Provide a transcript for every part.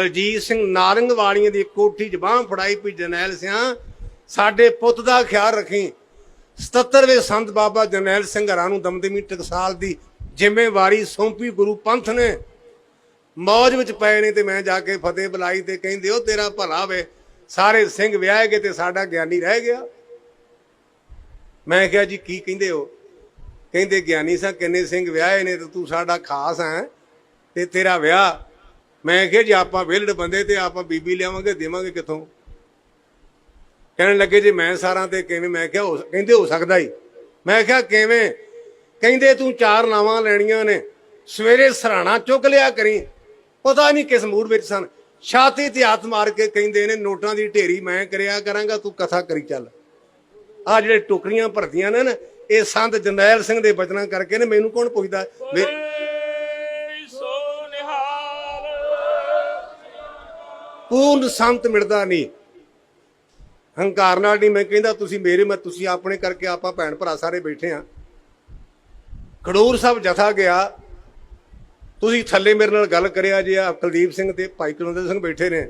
ਦਲਜੀਤ ਸਿੰਘ ਨਾਰੰਗ ਵਾਲੀਆਂ ਦੀ ਕੋਠੀ 'ਚ ਬਾਂਹ ਫੜਾਈ ਪਈ ਜਰਨੈਲ ਸਿਆਂ। ਸਾਡੇ ਪੁੱਤ ਦਾ ਖਿਆਲ ਰੱਖੀ। 77ਵੇਂ ਸੰਤ ਬਾਬਾ ਜਰਨੈਲ ਸਿੰਘ ਹਰਾਂ ਨੂੰ ਦਮਦਮੀ ਟਕਸਾਲ ਦੀ ਜ਼ਿੰਮੇਵਾਰੀ ਸੌਂਪੀ ਗੁਰੂ ਪੰਥ ਨੇ। ਮੌਜ ਵਿੱਚ ਪਏ ਨੇ ਤੇ ਮੈਂ ਜਾ ਕੇ ਫਤਿਹ ਬੁਲਾਈ ਤੇ ਕਹਿੰਦੇ, ਉਹ ਤੇਰਾ ਭਲਾ ਵੇ। ਸਾਰੇ ਸਿੰਘ ਵਿਆਹ ਗਏ ਤੇ ਸਾਡਾ ਗਿਆਨੀ ਰਹਿ ਗਿਆ। ਮੈਂ ਕਿਹਾ, ਜੀ ਕੀ ਕਹਿੰਦੇ ਹੋ? ਕਹਿੰਦੇ, ਗਿਆਨੀ ਸਾਂ, ਕਿੰਨੇ ਸਿੰਘ ਵਿਆਹੇ ਨੇ ਤੇ ਤੂੰ ਸਾਡਾ ਖਾਸ ਹੈ ਤੇ ਤੇਰਾ ਵਿਆਹ ਮੈਂ ਕਿਹਾ ਜੀ, ਆਪਾਂ ਵਿਹਲੜ ਬੰਦੇ ਤੇ ਆਪਾਂ ਬੀਬੀ ਲਿਆਵਾਂਗੇ, ਦੇਵਾਂਗੇ ਕਿੱਥੋਂ? ਕਹਿਣ ਲੱਗੇ ਜੀ, ਮੈਂ ਸਾਰਾਂ ਤੇ ਕਿਵੇਂ, ਮੈਂ ਕਿਹਾ ਕਹਿੰਦੇ ਹੋ ਸਕਦਾ ਹੀ ਮੈਂ ਕਿਹਾ, ਕਿਵੇਂ? ਕਹਿੰਦੇ ਤੂੰ ਚਾਰ ਨਾਵਾਂ ਲੈਣੀਆਂ ਨੇ, ਸਵੇਰੇ ਸਰਾਣਾ ਚੁੱਕ ਲਿਆ ਕਰੀ। ਪਤਾ ਨਹੀਂ ਕਿਸ ਮੂਡ ਵਿੱਚ ਸਨ। ਛਾਤੀ ਤੇ ਹੱਥ ਮਾਰ ਕੇ ਕਹਿੰਦੇ ਨੇ, ਨੋਟਾਂ ਦੀ ਢੇਰੀ ਮੈਂ ਕਰਿਆ ਕਰਾਂਗਾ, ਤੂੰ ਕਥਾ ਕਰੀ ਚੱਲ। ਆ ਜਿਹੜੇ ਟੁਕਰੀਆਂ ਭਰਦੀਆਂ ਨੇ ਨਾ, ਇਹ ਸੰਤ ਜਰਨੈਲ ਸਿੰਘ ਦੇ ਬਚਨਾਂ ਕਰਕੇ ਨੇ, ਮੈਨੂੰ ਕੌਣ ਪੁੱਛਦਾ? ਪੂਰਨ ਸੰਤ ਮਿਲਦਾ ਨਹੀਂ। ਹੰਕਾਰ ਨਾਲ ਨਹੀਂ ਮੈਂ ਕਹਿੰਦਾ, ਤੁਸੀਂ ਮੇਰੇ ਮੈਂ ਤੁਸੀਂ ਆਪਣੇ ਕਰਕੇ ਆਪਾਂ ਭੈਣ ਭਰਾ ਸਾਰੇ ਬੈਠੇ ਆ। ਖਡੂਰ ਸਾਹਿਬ ਜਥਾ ਗਿਆ। ਤੁਸੀਂ ਥੱਲੇ ਮੇਰੇ ਨਾਲ ਗੱਲ ਕਰਿਆ ਜੇ ਆ ਕੁਲਦੀਪ ਸਿੰਘ ਤੇ ਭਾਈ ਕੁਲਵਿੰਦਰ ਸਿੰਘ ਬੈਠੇ ਨੇ।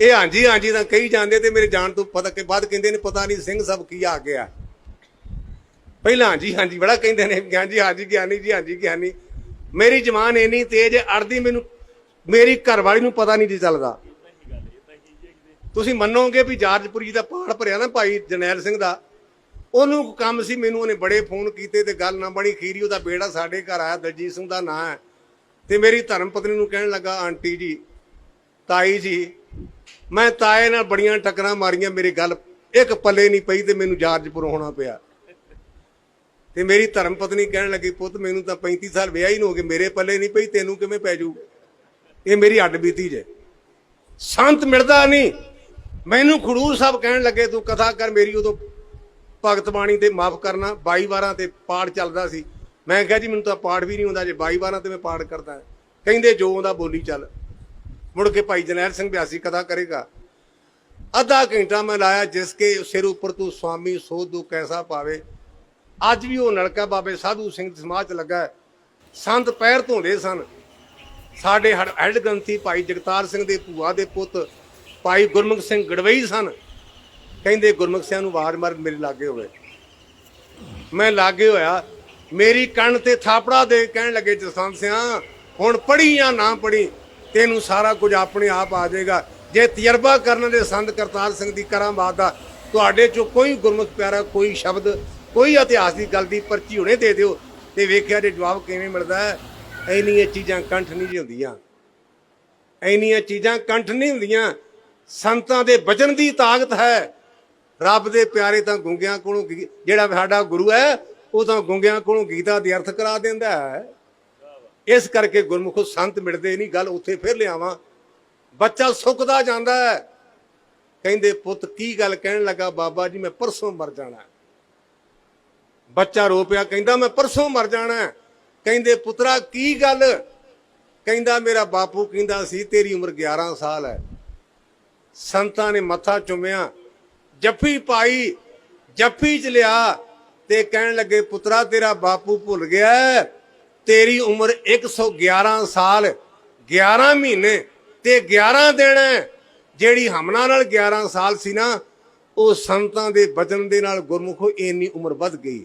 ਇਹ ਹਾਂਜੀ ਹਾਂਜੀ ਤਾਂ ਕਹੀ ਜਾਂਦੇ ਤੇ ਮੇਰੇ ਜਾਣ ਤੋਂ ਪਤਾ ਕਿ ਬਾਅਦ ਕਹਿੰਦੇ ਨੇ ਪਤਾ ਨਹੀਂ ਸਿੰਘ ਸਾਹਿਬ ਕੀ ਆ ਗਿਆ। ਪਹਿਲਾਂ ਹਾਂਜੀ ਹਾਂਜੀ ਬੜਾ ਕਹਿੰਦੇ ਨੇ, ਹਾਂਜੀ ਹਾਂਜੀ ਗਿਆਨੀ ਜੀ, ਹਾਂਜੀ ਗਿਆਨੀ। ਮੇਰੀ ਜ਼ਬਾਨ ਇੰਨੀ ਤੇਜ਼ ਅੜਦੀ, ਮੈਨੂੰ ਮੇਰੀ ਘਰਵਾਲੀ ਨੂੰ ਪਤਾ ਨਹੀਂ ਜੀ ਚੱਲਦਾ। ਤੁਸੀਂ ਮੰਨੋਗੇ ਵੀ ਜਾਰਜਪੁਰੀ ਦਾ ਪਹਾੜ ਭਰਿਆ ਨਾ ਭਾਈ ਜਨੈਲ ਸਿੰਘ ਦਾ, ਉਹਨੂੰ ਕੰਮ ਸੀ, ਮੈਨੂੰ ਉਹਨੇ ਬੜੇ ਫੋਨ ਕੀਤੇ ਤੇ ਗੱਲ ਨਾ ਬਣੀ, ਖੀਰੀ ਉਹਦਾ ਬੇੜਾ ਸਾਡੇ ਘਰ ਆਇਆ, ਦਲਜੀਤ ਸਿੰਘ ਦਾ ਨਾਂ ਹੈ। ਤੇ ਮੇਰੀ ਧਰਮ ਪਤਨੀ ਨੂੰ ਕਹਿਣ ਲੱਗਾ, ਆਂਟੀ ਜੀ, ਤਾਈ ਜੀ, ਮੈਂ ਤਾਏ ਨਾਲ ਬੜੀਆਂ ਟੱਕਰਾਂ ਮਾਰੀਆਂ, ਮੇਰੀ ਗੱਲ ਇੱਕ ਪੱਲੇ ਨਹੀਂ ਪਈ ਤੇ ਮੈਨੂੰ ਜਾਰਜਪੁਰ ਹੋਣਾ ਪਿਆ। ਤੇ ਮੇਰੀ ਧਰਮ ਪਤਨੀ ਕਹਿਣ ਲੱਗੀ, ਪੁੱਤ ਮੈਨੂੰ ਤਾਂ 35 ਸਾਲ ਵਿਆਹ ਹੀ ਨੂੰ ਹੋ ਗਏ, ਮੇਰੇ ਪੱਲੇ ਨਹੀਂ ਪਈ, ਤੈਨੂੰ ਕਿਵੇਂ ਪੈ ਜਾਊ ਇਹ ਮੇਰੀ ਅੱਡ ਬੀਤੀ ਜੇ। ਸੰਤ ਮਿਲਦਾ ਨਹੀਂ। ਮੈਨੂੰ ਖਡੂਰ ਸਾਹਿਬ ਕਹਿਣ ਲੱਗੇ, ਤੂੰ ਕਥਾ ਕਰ ਮੇਰੀ ਉਦੋਂ ਭਗਤ ਬਾਣੀ ਤੇ ਮਾਫ ਕਰਨਾ 22 ਵਾਰਾਂ ਤੇ ਪਾਠ ਚੱਲਦਾ ਸੀ। ਮੈਂ ਕਿਹਾ ਜੀ, ਮੈਨੂੰ ਤਾਂ ਪਾਠ ਵੀ ਨਹੀਂ ਆਉਂਦਾ, ਜੇ 22 ਵਾਰਾਂ ਤੇ ਮੈਂ ਪਾਠ ਕਰਦਾ ਕਹਿੰਦੇ, ਜੋ ਆਉਂਦਾ ਬੋਲੀ ਚੱਲ। ਮੁੜ ਕੇ ਭਾਈ ਜਨੈਲ ਸਿੰਘ ਬਿਆਸੀ ਕਥਾ ਕਰੇਗਾ। ਅੱਧਾ ਘੰਟਾ ਮੈਂ ਲਾਇਆ ਜਿਸ ਕੇ ਸਿਰ ਉੱਪਰ ਤੂੰ ਸੁਆਮੀ ਸੋਧੂ ਕੈਸਾ ਪਾਵੇ। ਅੱਜ ਵੀ ਉਹ ਨਲਕਾ ਬਾਬੇ ਸਾਧੂ ਸਿੰਘ ਸਮਾਜ ਚ ਲੱਗਾ ਸੰਤ ਪੈਰ ਧੋਂਦੇ ਸਨ। ਸਾਡੇ ਹੜ- ਹੈਡ ਗ੍ਰੰਥੀ ਭਾਈ ਜਗਤਾਰ ਸਿੰਘ ਦੇ ਭੂਆ ਦੇ ਪੁੱਤ ਭਾਈ ਗੁਰਮੁਖ ਸਿੰਘ ਗੜਵਈ ਸਨ। ਕਹਿੰਦੇ, ਗੁਰਮੁਖ ਸਿੰਘ ਨੂੰ ਵਾਰ ਮਾਰ ਮੇਰੇ ਲਾਗੇ ਹੋਵੇ। ਮੈਂ ਲਾਗੇ ਹੋਇਆ, ਮੇਰੀ ਕੰਨ ਤੇ ਥਾਪੜਾ ਦੇ ਕਹਿਣ ਲੱਗੇ, ਜਸਵੰਤ ਸਿੰਘ ਹੁਣ ਪੜੀ ਜਾਂ ਨਾ ਪੜੀ ਤੈਨੂੰ ਸਾਰਾ ਕੁਝ ਆਪਣੇ ਆਪ ਆ ਜਾਏਗਾ। ਜੇ ਤਜਰਬਾ ਕਰਨ ਦੇ ਸੰਤ ਕਰਤਾਰ ਸਿੰਘ ਦੀ ਕਰਾਮਾਤ ਦਾ, ਤੁਹਾਡੇ ਚੋਂ ਕੋਈ ਗੁਰਮੁਖ ਪਿਆਰਾ, ਕੋਈ ਸ਼ਬਦ, ਕੋਈ ਇਤਿਹਾਸ ਦੀ ਗੱਲ ਦੀ ਪਰਚੀ ਹੁਣੇ ਦੇ ਦਿਓ ਤੇ ਵੇਖਿਆ ਜੇ ਜਵਾਬ ਕਿਵੇਂ ਮਿਲਦਾ। ਹੈ ਇੰਨੀਆਂ ਚੀਜ਼ਾਂ ਕੰਠ ਨਹੀਂ ਜੀ ਹੁੰਦੀਆਂ ਇੰਨੀਆਂ ਚੀਜ਼ਾਂ ਕੰਠ ਨਹੀਂ ਹੁੰਦੀਆਂ। ਸੰਤਾਂ ਦੇ ਬਚਨ ਦੀ ਤਾਕਤ ਹੈ। ਰੱਬ ਦੇ ਪਿਆਰੇ ਤਾਂ ਗੁੰਗਿਆਂ ਕੋਲੋਂ ਜਿਹੜਾ ਸਾਡਾ ਗੁਰੂ ਹੈ, ਉਹ ਤਾਂ ਗੁੰਗਿਆਂ ਕੋਲੋਂ ਗੀਤਾ ਦੇ ਅਰਥ ਕਰਾ ਦਿੰਦਾ ਹੈ। ਇਸ ਕਰਕੇ ਗੁਰਮੁਖੋ ਸੰਤ ਮਿਲਦੇ ਨਹੀਂ, ਗੱਲ ਉੱਥੇ ਫਿਰ ਲਿਆਵਾਂ। ਬੱਚਾ ਸੁੱਕਦਾ ਜਾਂਦਾ ਹੈ। ਕਹਿੰਦੇ, ਪੁੱਤ, ਕੀ ਗੱਲ ਕਹਿਣ ਲੱਗਾ? ਬਾਬਾ ਜੀ, ਮੈਂ ਪਰਸੋਂ ਮਰ ਜਾਣਾ ਬੱਚਾ ਰੋ ਪਿਆ ਕਹਿੰਦਾ, ਮੈਂ ਪਰਸੋਂ ਮਰ ਜਾਣਾ ਕਹਿੰਦੇ, ਪੁੱਤਰਾ, ਕੀ ਗੱਲ? ਕਹਿੰਦਾ, ਮੇਰਾ ਬਾਪੂ ਕਹਿੰਦਾ ਸੀ, ਤੇਰੀ ਉਮਰ 11 ਸਾਲ ਹੈ। ਸੰਤਾਂ ਨੇ ਮੱਥਾ ਚੁੰਮਿਆ, ਜੱਫੀ ਪਾਈ, ਜੱਫੀ ਚ ਲਿਆ ਤੇ ਕਹਿਣ ਲੱਗੇ, ਪੁੱਤਰਾ, ਤੇਰਾ ਬਾਪੂ ਭੁੱਲ ਗਿਆ ਤੇਰੀ ਉਮਰ 111 ਸਾਲ 11 ਮਹੀਨੇ ਤੇ 11 ਦਿਨ ਜਿਹੜੀ ਹਮਨਾ ਨਾਲ 11 ਸਾਲ ਸੀ ਨਾ, ਉਹ ਸੰਤਾਂ ਦੇ ਬਚਨ ਦੇ ਨਾਲ ਗੁਰਮੁਖੋ ਇੰਨੀ ਉਮਰ ਵੱਧ ਗਈ।